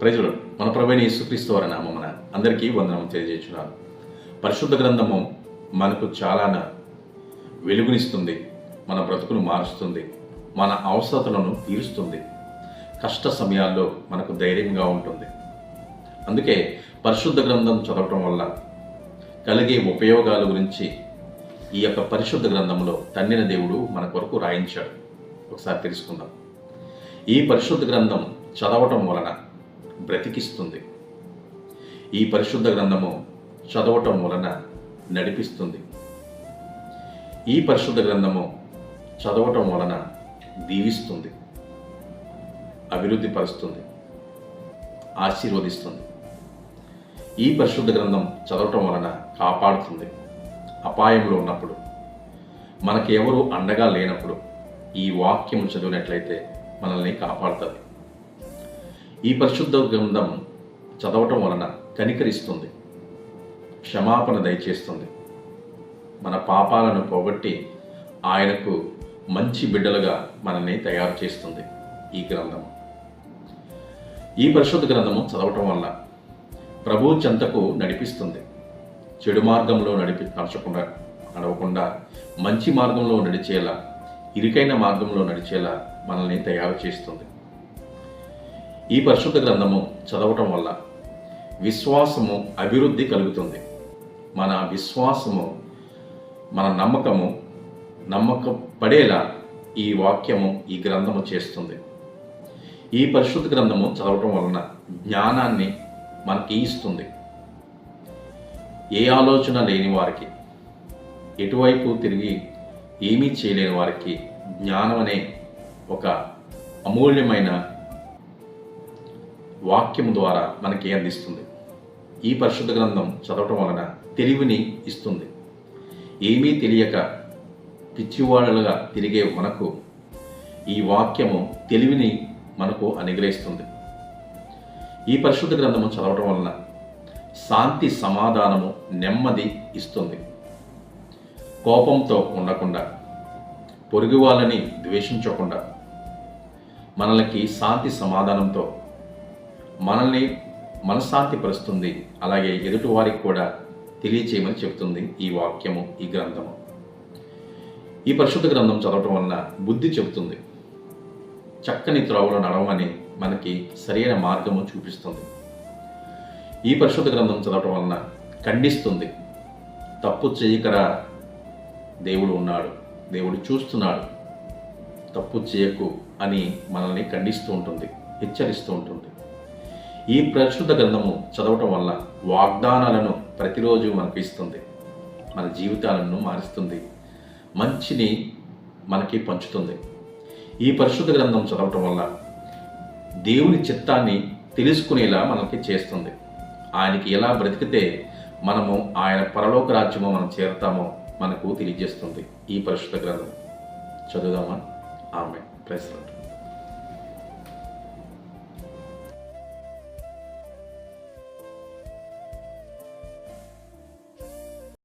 ప్రజలు మన ప్రవీణ యేసుక్రీస్తు వారి నామమున అందరికీ వందనం తెలియజేస్తున్నాను. పరిశుద్ధ గ్రంథము మనకు చాలా వెలుగునిస్తుంది మన బ్రతుకును మారుస్తుంది మన అవసరతలను తీరుస్తుంది కష్ట సమయాల్లో మనకు ధైర్యంగా ఉంటుంది. అందుకే పరిశుద్ధ గ్రంథం చదవటం వల్ల కలిగే ఉపయోగాల గురించి ఈ యొక్క పరిశుద్ధ గ్రంథంలో తన్నిన దేవుడు మన కొరకు రాయించాడు. ఒకసారి తెలుసుకుందాం. ఈ పరిశుద్ధ గ్రంథం చదవటం వలన బ్రతికిస్తుంది. ఈ పరిశుద్ధ గ్రంథము చదవటం వలన నడిపిస్తుంది. ఈ పరిశుద్ధ గ్రంథము చదవటం వలన దీవిస్తుంది. అభివృద్ధి పరుస్తుంది ఆశీర్వదిస్తుంది. ఈ పరిశుద్ధ గ్రంథం చదవటం వలన కాపాడుతుంది. అపాయంలో ఉన్నప్పుడు మనకి ఎవరు అండగా లేనప్పుడు ఈ వాక్యం చదివినట్లయితే మనల్ని కాపాడుతుంది. ఈ పరిశుద్ధ గ్రంథం చదవటం వలన కనికరిస్తుంది. క్షమాపణ దయచేస్తుంది. మన పాపాలను పోగొట్టి ఆయనకు మంచి బిడ్డలుగా మనల్ని తయారు చేస్తుంది ఈ గ్రంథం. ఈ పరిశుద్ధ గ్రంథము చదవటం వల్ల ప్రభు చెంతకు నడిపిస్తుంది. చెడు మార్గంలో నడిపి నడచకుండా నడవకుండా మంచి మార్గంలో నడిచేలా ఇరుకైన మార్గంలో నడిచేలా మనల్ని తయారు చేస్తుంది. ఈ పరిశుద్ధ గ్రంథము చదవటం వల్ల విశ్వాసము అభివృద్ధి కలుగుతుంది. మన విశ్వాసము మన నమ్మకము నమ్మకం పడేలా ఈ వాక్యము ఈ గ్రంథము చేస్తుంది. ఈ పరిశుద్ధ గ్రంథము చదవటం వలన జ్ఞానాన్ని మనకి ఇస్తుంది. ఏ ఆలోచన లేని వారికి ఎటువైపు తిరిగి ఏమీ చేయలేని వారికి జ్ఞానం అనే ఒక అమూల్యమైన వాక్యం ద్వారా మనకి అందిస్తుంది. ఈ పరిశుద్ధ గ్రంథం చదవటం వలన తెలివిని ఇస్తుంది. ఏమీ తెలియక పిచ్చివాళ్ళుగా తిరిగే మనకు ఈ వాక్యము తెలివిని మనకు అనుగ్రహిస్తుంది. ఈ పరిశుద్ధ గ్రంథము చదవటం వలన శాంతి సమాధానము నెమ్మది ఇస్తుంది. కోపంతో ఉండకుండా పొరుగు వాళ్ళని ద్వేషించకుండా మనలకి శాంతి సమాధానంతో మనల్ని మనశ్శాంతి పరుస్తుంది అలాగే ఎదుటి వారికి కూడా తెలియచేయమని చెప్తుంది ఈ వాక్యము ఈ గ్రంథము. ఈ పరిశుద్ధ గ్రంథం చదవటం వలన బుద్ధి చెబుతుంది. చక్కని త్రోవలో నడవమని మనకి సరైన మార్గము చూపిస్తుంది. ఈ పరిశుద్ధ గ్రంథం చదవటం వలన ఖండిస్తుంది. తప్పు చేయకరా దేవుడు ఉన్నాడు దేవుడు చూస్తున్నాడు. తప్పు చేయకు అని మనల్ని ఖండిస్తూ ఉంటుంది హెచ్చరిస్తూ ఉంటుంది. ఈ పరిశుద్ధ గ్రంథము చదవటం వల్ల వాగ్దానాలను ప్రతిరోజు మనకు ఇస్తుంది మన జీవితాలను మారుస్తుంది. మంచిని మనకి పంచుతుంది. ఈ పరిశుద్ధ గ్రంథం చదవటం వల్ల దేవుని చిత్తాన్ని తెలుసుకునేలా మనకి చేస్తుంది. ఆయనకి ఎలా బ్రతికితే మనము ఆయన పరలోక రాజ్యము మనం చేరుతామో మనకు తెలియజేస్తుంది ఈ పరిశుద్ధ గ్రంథం. చదువుదామా? ఆమె ప్రెసిడెంట్